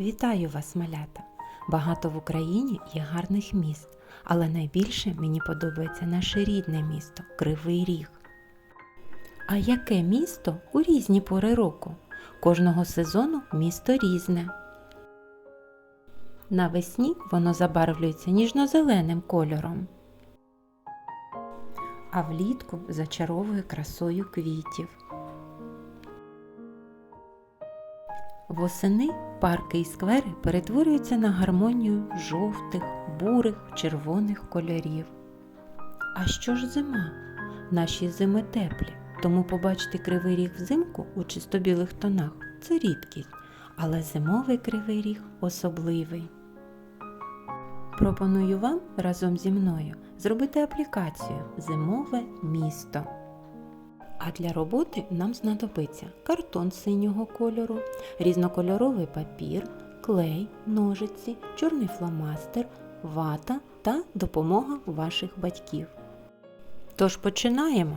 Вітаю вас, малята! Багато в Україні є гарних міст, але найбільше мені подобається наше рідне місто Кривий Ріг. А яке місто у різні пори року? Кожного сезону місто різне. Навесні воно забарвлюється ніжно-зеленим кольором, а влітку зачаровує красою квітів. Восени парки і сквери перетворюються на гармонію жовтих, бурих, червоних кольорів. А що ж зима? Наші зими теплі, тому побачити кривий ріг взимку у чисто-білих тонах це рідкість, але зимовий кривий ріг особливий. Пропоную вам разом зі мною зробити аплікацію Зимове місто. А для роботи нам знадобиться картон синього кольору, різнокольоровий папір, клей, ножиці, чорний фломастер, вата та допомога ваших батьків. Тож починаємо.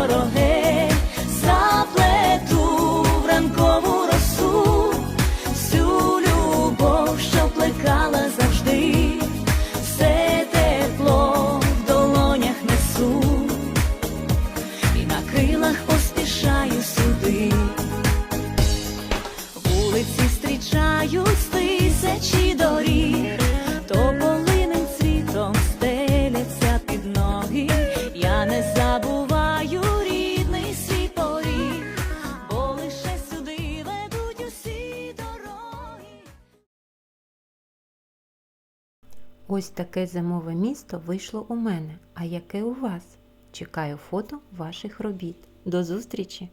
Ось таке зимове місто вийшло у мене. А яке у вас? Чекаю фото ваших робіт. До зустрічі!